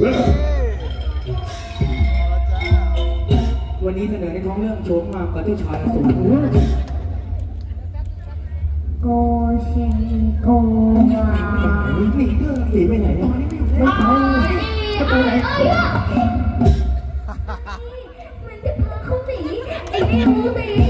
วันนี้เสนอในท้องเรื่องโชมมากับเจ้าชายอสูรโกเชโกมาหนีเรื่องหนีไปไหนเนี่ยไม่ไปจะไปไหนมันจะพาเขาหนีไอ้ไม่รู้ดิไ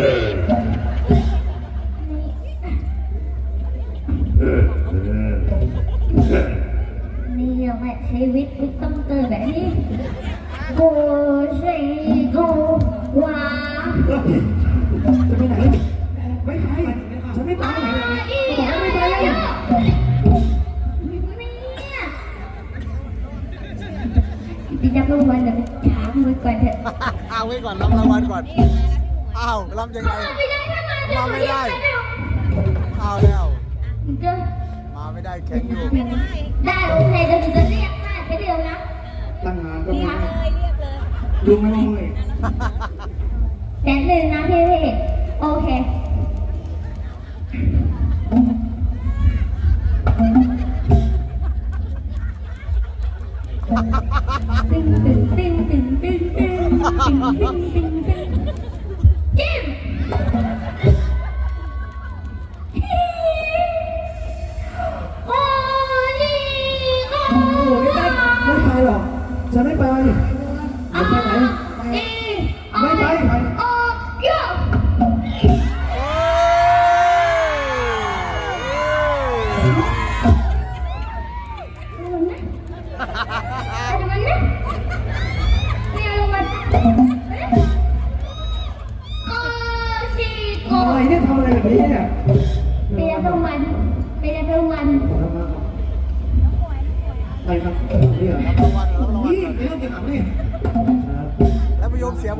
ข็งอยู่ได้โอเคเดี๋ยวหนูจะเรียกมาไปเร็วนะตั้งนานก็ไหกเลยดูไม่เมื่อยแต่หนึ่งนะพี่พี่โอเคตึงตึงตึงตึงตึงตึงตึง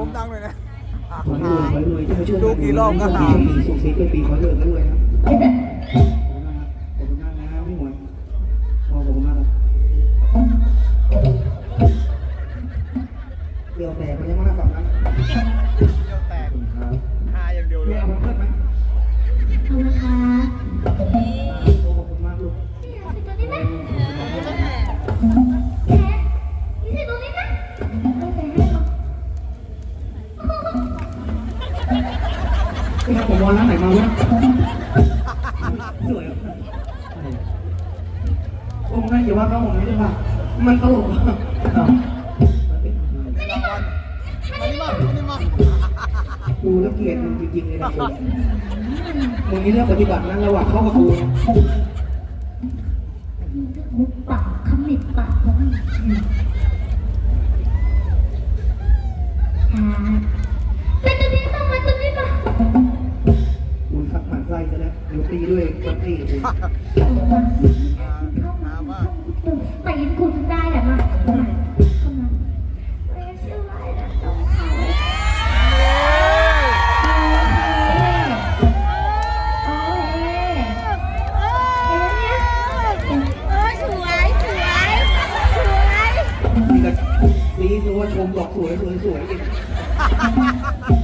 ผมดังเลยนะอะขอให้รวยขอให้รวยที่มาช่วยดูกี่รอบก็หาปีสุขสีเป็นปีขอให้รวยขอให้รวยนะขอบ ผมนั่นอย่าว่าเขาผมไม่ได้ว่า มันตลกอะอ้าวรางวัลมานี่มามานี่มากูแล้วเกลียดมึงจริงๆเลยนะกูมึงนี่เรื่องปฏิบัตินั้นระหว่างเขากับกู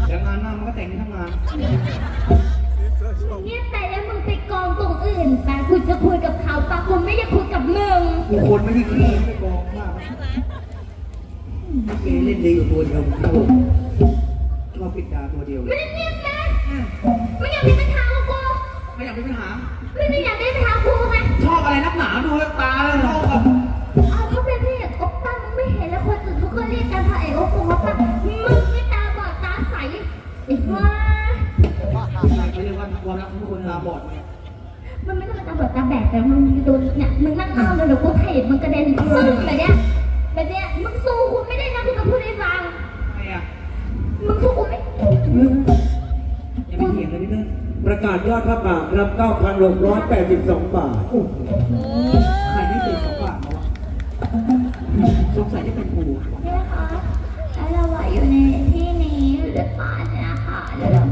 เดี๋ยวงานหน้ามันก็แต่งทั้งงานเงียบไปแล้วมึงไปกองตรงอื่นไปกูจะคุยกับเขาปะกูไม่อยากคุยกับมึงกูคนไม่ได้ขี้ไม่กองมากเกเล่นดีอยู่ตัวเดียวครับผมชอบปิดดาตัวเดียวเลไม่ยได้เงียบนะไม่อยากมีปัญหากับกูไม่อยากมีปัญหา ไม่ได้อยากมีปัญหากับกูไงชอบอะไรนักหนาดูตาเลยชอบแบบเอาเขาเป็นพระเอกโอ๊ปป้ามึงไม่เห็นแล้วคนอื่นเขาก็เรียกกันพระเอกโอ๊ปป้าโอ๊ปป้ามึง มันไม่ต้องมาตาบอดตาแบกแต่มึงโดนเนี่ยมึงนั่งอ้าวแล้วเดี๋ยวกูเทมึงกระเด็นมึงแบบเนี้ยแบบเนี้ยมึงสู้คุณไม่ได้นะคุณก็พูดให้ฟังทำไมอะมึงสู้คุณไม่อย่าไปเถียงเลยพี่เติ้ลประกาศยอดพระป่าครับ9,682 บาทโอ้โหใครไม่เสียสองบาทมาวะสงสัยจะเป็นกูนี่นะคะแล้วเราอะอยู่ในที่นี้อยู่ในป่าเนี่ยนะคะแล้วเรา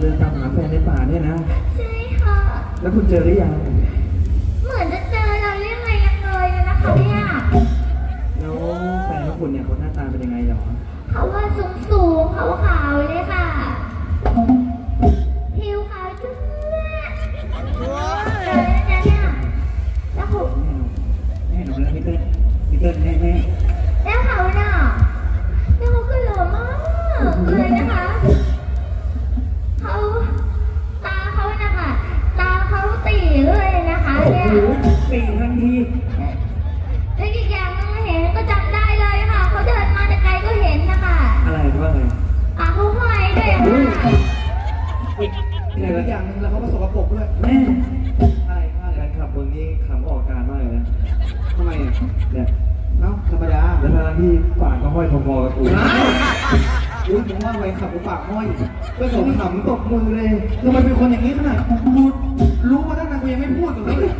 เดินตามหาแฟนในป่าเนี่ยนะ ใช่ค่ะ แล้วคุณเจอหรือยัง เหมือนจะเจอเราเรื่องอะไรยังเลยนะคะเนี่ยแล้วแฟนของคุณเนี่ยเขาหน้าตาเป็นยังไงหรอ เขาว่าสูงสูงๆขาวขาวๆเลยค่ะ แต่ละอย่างหนึงแล้วเขาก็สกปรกด้วยแม่อะไรอะไรแฟนคลับมึงนี่ขำออกอาการมากเลยนะทำไมอะเนี่ยเอ้าธรรมดาแล้วทางที่ปากก็ห้อยพอๆกับกูอ้าวอุ้ยมึงว่าไว้ขับกูปากห้อยก็ผมขำตบมือเลยทำไมเป็นคนอย่างนี้ขนาดกูรู้มาตั้งนานกูยังไม่พูดกับเขาเลย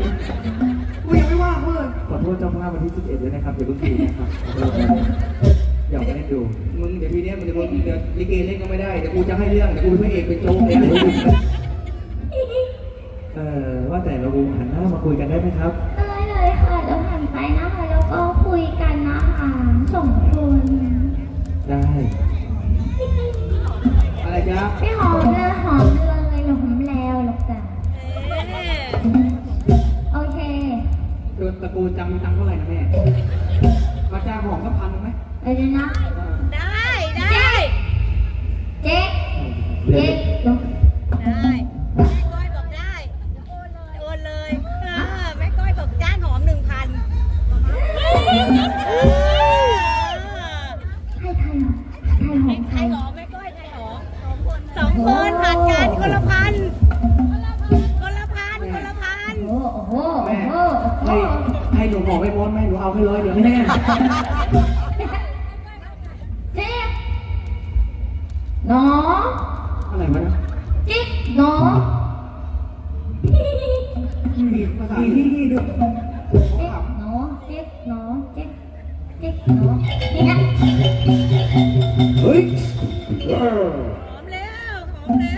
กูยังไม่ว่าเขาเลย ขอโทษเจ้าภาพวันที่ 11ด้วยนะครับอย่าเพิ่งตีนะครับขอโทษนะอยากให้ดู มึงเดี๋ยวทีเนี้ยมึงเดี๋ยวมึงเดี๋ยวลิเกเล่นก็ไม่ได้เดี๋ยวกูจะให้เรื่องเดี๋ยวกูเป็นพระเอกเป็นโจ๊กเลย ได้ไหมครับ เจ๊กหนอนี่นะเฮ้ยเออหอมแล้ว หอมแล้ว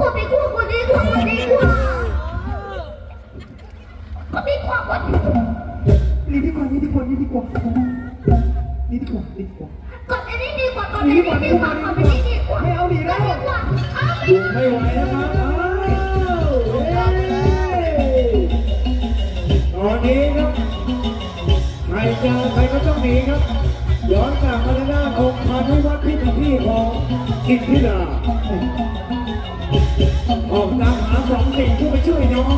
กดดีกว่ากดดีกว่ากดดีกว่ากดดีกว่ากดดีกว่นี่ดีกว่านี่ดีกว่านี่ดีกว่านี่ดีกว่านี่ดีกว่ากดอันนี้ดีกว่ากดอันนี้ดีกว่ากดอันนี้ดีกว่าไม่เอาดีแล้วกดดีกว่าเอาไปดูไม่ไหวนะครับตอนนี้ครับใครจอใครก็ต้องหนีครับย้อนกลับมาหน้าองค์พานุวัฒน์พิธีพี่ของกินพิดา ออกตามหาสองสิ่งเพื่อไปช่วยน้อง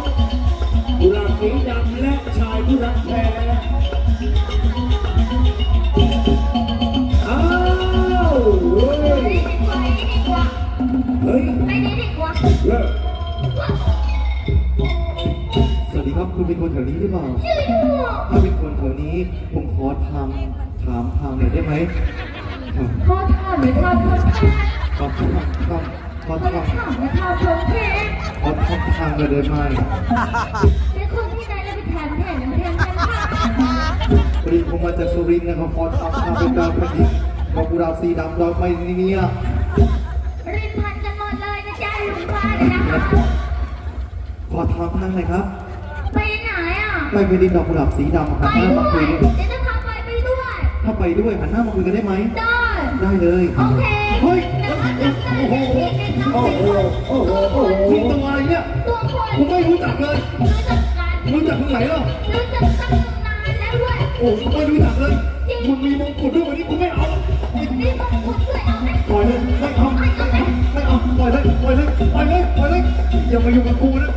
กุหลาบสีดำและชายผู้รักแท้อ้าวเฮ้ยดีกว่าดีกว่าเฮ้ยไปนี้ดีกว่าเลิกสวัสดีครับคุณเป็นคนแถวนี้หรือเปล่าชื่ออยู่ถ้าเป็นคนแถวนี้ผมขอทางถามทางหน่อยได้ไหมครับพ่อถามหรือทำคนแค่ขอทางครับ พอไม่ทำถามนะทำผมแทนพอทับทางไปเลยไม่เป็นคนที่ไหนแล้วไปแถมแทมแถมกันค่ะปรีผมมาจากสุรินทร์นะครับพอทับทางไปดาวพยิบบอกกูดาวสีดำดอกไม่เนี่ย รินพันกันหมดเลยนะจ๊ะหลุมฟ้าเลยนะคะขอถามางเลยครับ ไปไหนอะ ไปไปดินดอกกุหลาบสีดำครับไปด้คุวยเดี๋ยวจะพาไปไปด้วย ถ้าไปด้วยหันหน้ามาคุยกันได้ไหม ได้ ได้เลย โอเค เฮ้ย มึงตัวอะไรเนี่ยตัไม่รู้จักเลยมันมึจักตรงไหนล้วโอ้กูไม่รู้จักเลยมึงมีมงกุด้วยวันนี้กูไม่เอามีมงกุฎด้วเอาไหมปล่อยเลยไม่เอาไม่เอาปล่อยเลยปล่อยเลยปล่อยเลยปล่อยเลยอย่ามาอยู่กับกูนะ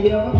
video.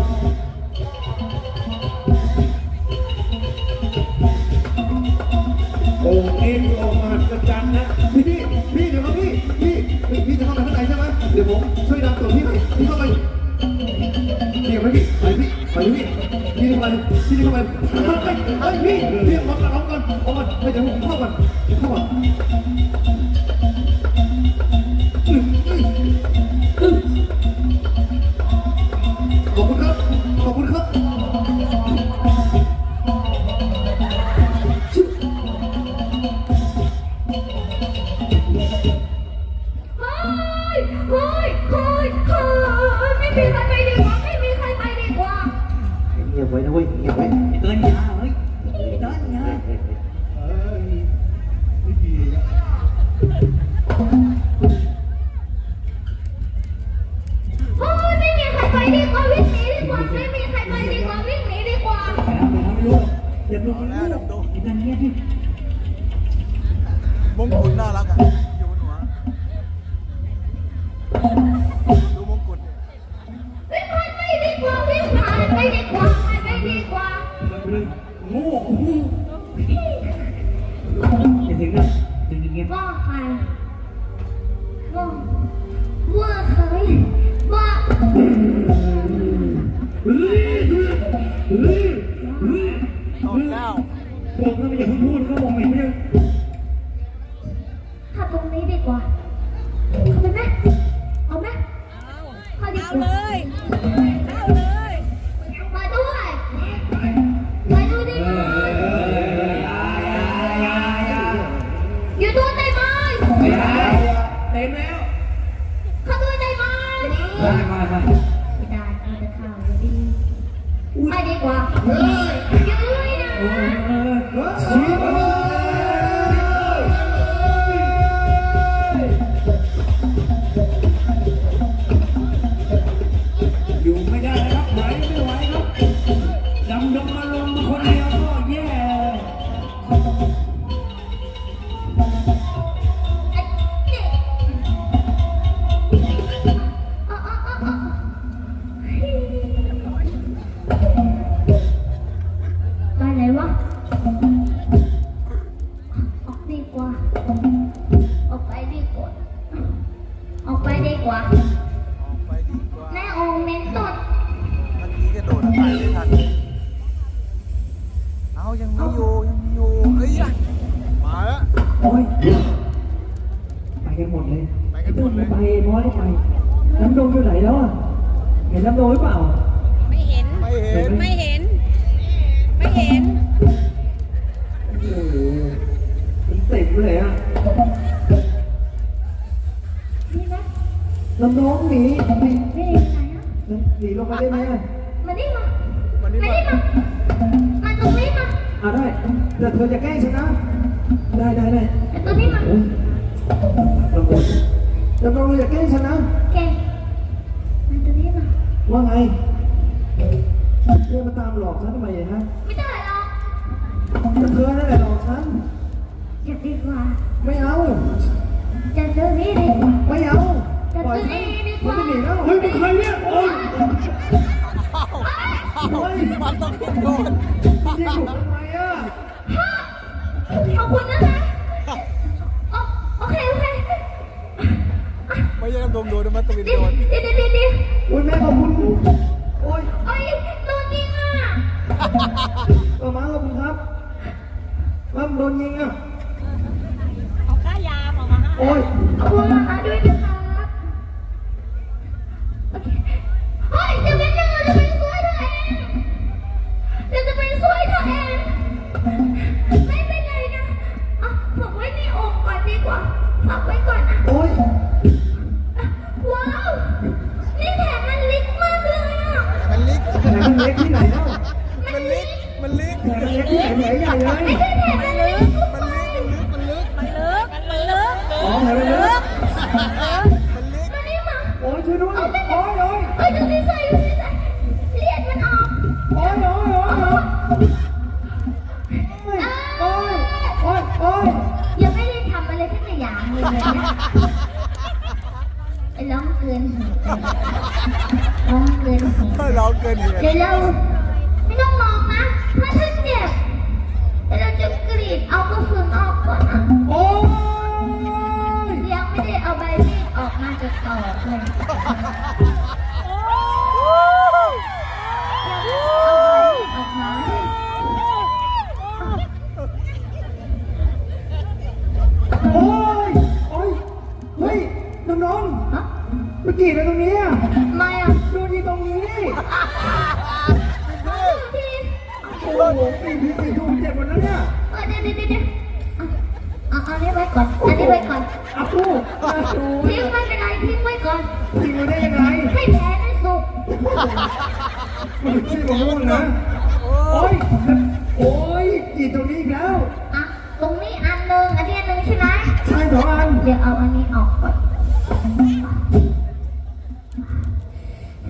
เฮ้ยเฮ้ยเฮ้ยไม่มีใครไปดีกว่า ไม่มีใครไปดีกว่า เงียบไว้นะเว้ยเงียบไว้ไอ้เติ้ลยา ตอนเก้าบอกแล้วอย่าเพิ่งพูดก็บอกอีกไม่ใช่ ถ้าตรงนี้ดีกว่า แล้วเธอจะแก้งฉันนะ ได้ได้ได้ไอ้ตัวนี้มันรับรอรัจะแก้งฉันนะ แกมันตัวนี้มันว่าไงเธอมาตามหลอกฉันทำไมฮะไม่ได้หรอกแต่เธอนั่นแหละหลอกฉัน จะดีกว่าไม่เอา จะตัวนี้ดีกว่าไม่เอาจะปล่ตัอนนี้ดีกม่าจะหนแล้วเฮ้ยมึงใครเนี่ยโอ้ยมันต้องโดนยิงผมทำไม คุณนะคะโอโอเคโอเคไม่ใช่โดนโดนมันต้องเป็นเดี๋ยวโดน เดี๋ยวเดี๋ยวเดี๋ยวโอ๊ยแม่ขอบคุณโอ๊ยโอ้ยโดนยิงอะเออมาขอบคุณครับว่าโดนยิงอะเอาค่ายาของมาให้โอ๊ยขอบคุณมากๆด้วย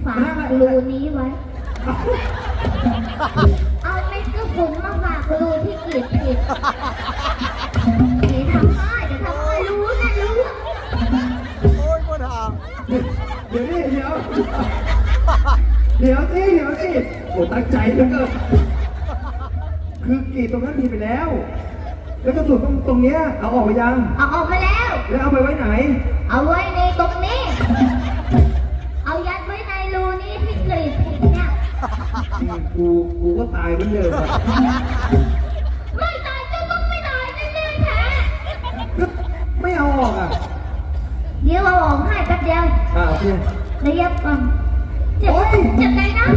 ฝากรูนี้ไว้ เอาเม็ดกระสุนมาฝากรูที่เกรีดผิดเดี๋ยวทำได้เดี๋ยวทำได้รู้นะรู้โอ้ยปวดหางเดี๋ยวนี่เดี๋ยว เดี๋ยวสิเดี๋ยวสิโอ้ตั้งใจเหลือเกินคือกรีดตรงนั้นผิดไปแล้ว แล้วก็สุดตรงตรงเนี้ยเอาออกไปยัง เอาออกมาแล้ว แล้วเอาไปไว้ไหน เอาไว้ในตรงนี้ เอายัดไว้ในรูนี้ที่กรีดผิดเนี่ยอืมกูกูก็ตายเหมือนเดิมอะไม่ตายก็ต้องไม่ตายแน่ๆแท้ก็ไม่เอาออกอะเดี๋ยวเอาออกให้แป๊บเดียวอ่าโอเค ระยับก่อนเจ็บโอ๊ย เจ็บไหนนะ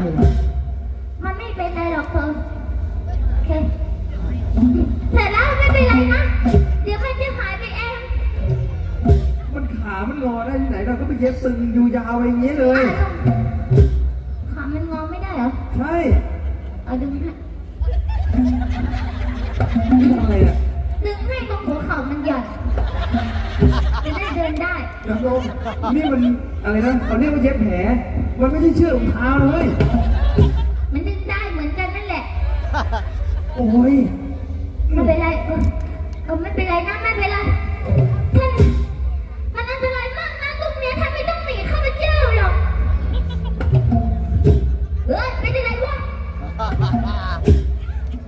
โอ้โหมันไม่เป็นไรหรอกเธอโอเคเสร็จแล้วไม่เป็นไรนะ เดี๋ยวมันจะหายไปเองมันขามันงอได้ที่ไหนเราก็ไปเย็บตึงอยู่ยาวไปอย่างนี้เลย ขามันงอไม่ได้เหรอ ใช่เอาดึงให้นี่ทำอะไรอะดึงให้ตรงหัวเข่ามันหย่อนจะได้เดินได้น้ำลมนี่มันอะไรนะเขาเรียกว่าเย็บแผล มันไม่ใช่เชือกรองเท้าเลย มันดึงได้เหมือนกันนั่นแหละ โอ้ยไม่เป็นไรเออเออไม่เป็นไรนะไม่เป็นไรท่านมันอันตรายมากนะตรงเนี้ยท่านไม่ต้องหนีข้าพเจ้าหรอกเฮ้ยไม่เป็นไรวะ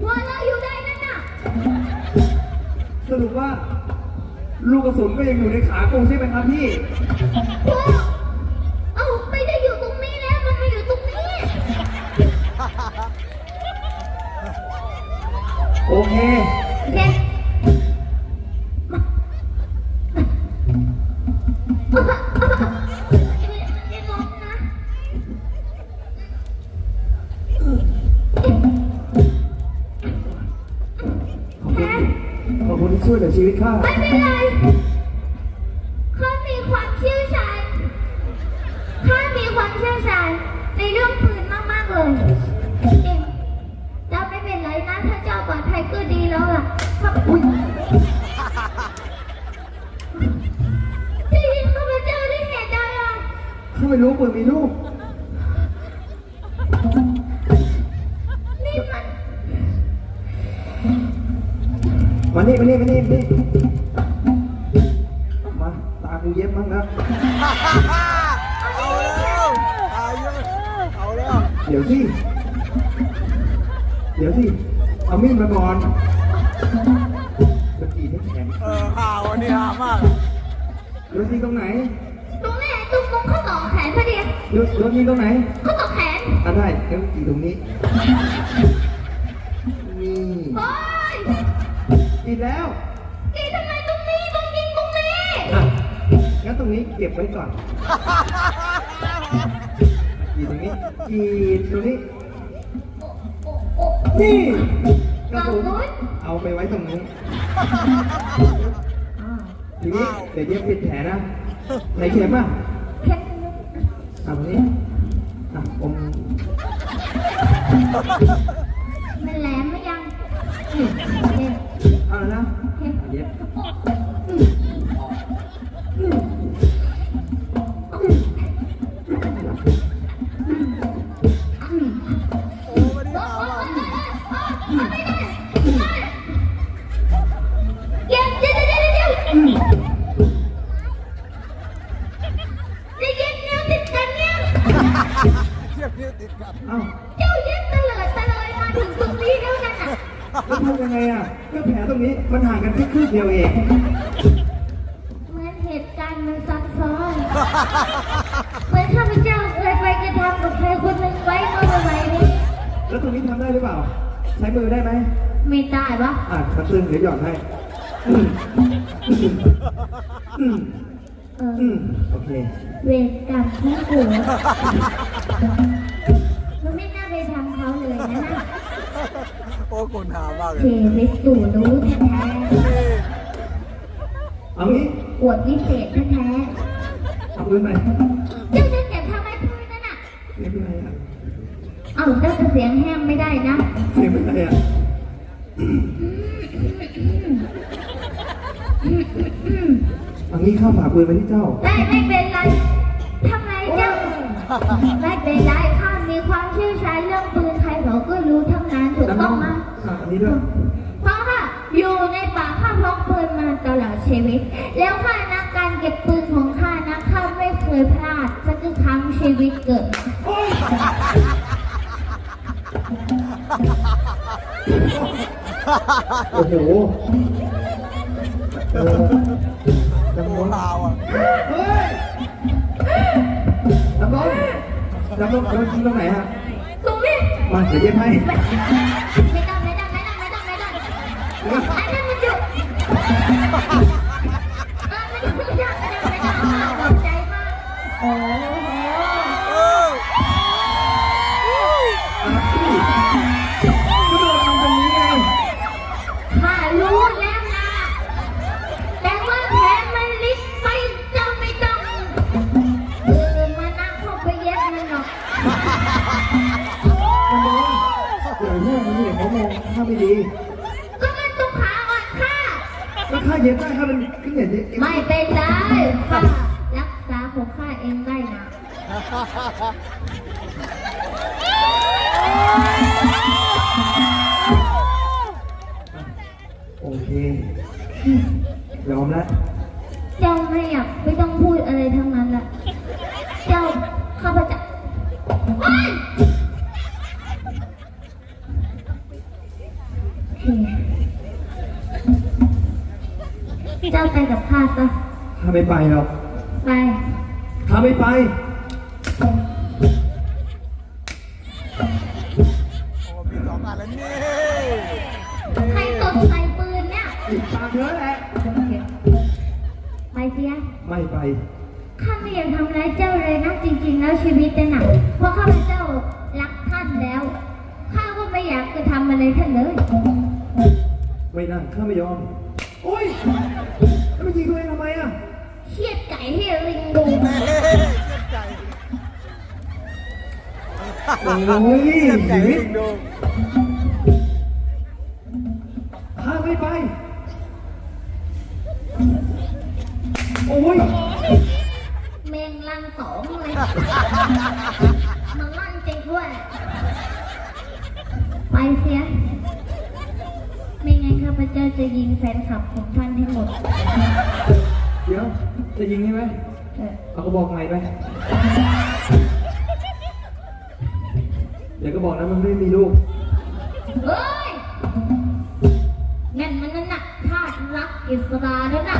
หัวเราะอยู่ได้นั่นน่ะสรุปว่า ลูกกระสุนก็ยังอยู่ในขากูใช่ไหมครับพี่โอ้เเคโอเคมาไม่ลงนะขอบคุณขอบคุณที่ช่วยเหลือชีวิตข้า ไม่ มานี่มานี่มานี่มานี่มาตากูเย็บมั้งนะเอาแล้วเอาเยอะเอาแล้วเดี๋ยวสิ เดี๋ยวสิ เอามีดมาก่อนจะกรีดให้แข็งเออข่าวอันนี้หามากโดนยิงตรงไหนตรงนี้ตรงตรงข้อต่อแขนพอดีโดนโดนยิงตรงไหนข้อต่อแขนอะได้งั้นกรีดตรงนี้นี่ แล้วกีทำไมตรงนี้ต้องยิงตรงนี้อะงั้นตรงนี้เก็บไว้ก่อนกรีดตรงนี้กรีดตรงนี้ นี่กระสุนเอาไปไว้ตรงนี้ทีนี้เดี๋ยวเย็บปิดแผลนะในเข็มอะแค่อะตรงนี้อะอมมันแหลมไหมยัง เอาแล้วนะเย็บ แล้วตรงนี้ทำได้หรือเปล่า ใช้มือได้ไหมไม่ได้ปะอะมันตึงเดี๋ยวหย่อนให้อืมอืมเอออืมโอเค เวรกรรมที่กูมันไม่น่าไปทำเขาเลยนะนะโอ้คนหามากเลเทยไปสู่รู้แท้เอางี้ๆอวดวิเศษแท้เอาปืนไปๆเจ้าจะเก็บทำไมพื้นนั่นน่ะเสียงเป็นไรอะ เอ้าเจ้าจะเสียงแห้งไม่ได้นะ เสียงเป็นไรอะเอางี้เข้าฝากปืนไปที่เจ้า ได้ไม่เป็นไรทำไมเจ้า ไม่เป็นไรข้ามีความเชี่ยวชาญเรื่องปืนใครเขาก็รู้ทั้งนั้นถูกต้องไหมอะอันนี้ด้วย เพราะค่ะอยู่ในป่าข้าพกปืนมาตลอดชีวิต แล้วข้า โอ้โหเออดำรงข่าวอะเฮ้ยดำรงดำรงเรายิงตรงไหนฮะตรงนี้มาเดี๋ยวเย็บให้ ไม่ไม่ต้องไม่ต้องไม่ เย็บมันหรอกดำรงเดี๋ยวพวกนี้เดี๋ยวเขามองข้าไม่ดีก็มันตรงขาอ่อนข้าก็ข้าเย็บได้ข้าเป็นขึ้นอย่างนี้ไม่เป็นไรข้ารักษาของข้าเองได้นะโอเคยอมแล้วเจ้าไม่อยากไม่ต้องพูดอะไรทั้งนั้นแหละ ไม่ไปหรอกไปถ้าไม่ไปโอ้มีสองอันแล้วนี่ใครตดใส่ปืนเนี่ยอีกตามเธอแหละ ไปเสีย ไม่ไป ข้าไม่อยากทำร้ายเจ้าเลยนะจริง ๆ แล้วชีวิตจะหนักเพราะข้าพเจ้ารักท่านแล้ว ข้าก็ไม่อยากจะทำอะไรท่านเลย ไม่นั่งข้าไม่ยอม โอ้ยแล้วมายิงตัวเองทำไมอะ เชียดไก่ให้ลิงดูเฮ้ยเจ็บใจโอ้ยเจ็บใจชีวิตจริงดูข้าไม่ไป โอ้ยเมงลังสองเลยมันลั่นจริงด้วย ไปเสีย ไม่งั้นข้าพเจ้าจะยิงแฟนคลับของท่านให้หมด เดี๋ยว จะยิงใช่ไหมเออเอากระบอกใหม่ไป เดี๋ยวก็บอกนะมันไม่มีลูกเฮ้ยนั่นมันนั่นน่ะธาตุรักอิสราแล้วน่ะ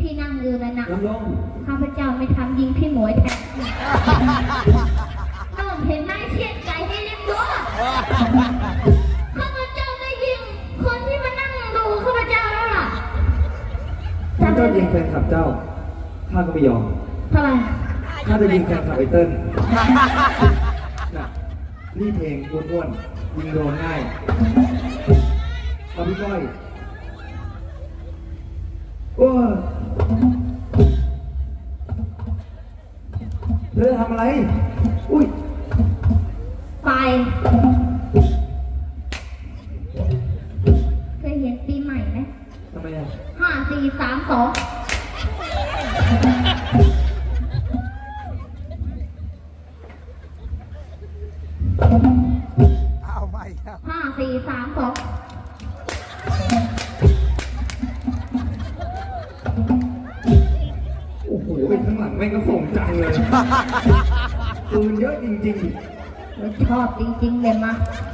ที่นั่งอยู่นั่นน่ะลำลงข้าพเจ้าไม่ทำยิงพี่หมวยแทนโน่ ถ้าเจ้ายิงแฟนคลับเจ้า ข้าก็ไม่ยอมเท่าไหร่ข้าจะยิงแฟนคลับไอเติ้ลน่ะนี่เพลงอ้วนๆ ยิงโดนง่ายเอาพี่ก้อยโอ้ยเธอทำอะไร อุ้ย ไปเคยเห็นปีใหม่ไหม ทำไมอะ ห้า สี่สามสองเอาใหม่ครับห้าสี่สามสองโอ้โหไอ้ข้างหลังแม่งก็ส่งจังเลยปืนเยอะจริงชอบจริงๆเลยมาหึ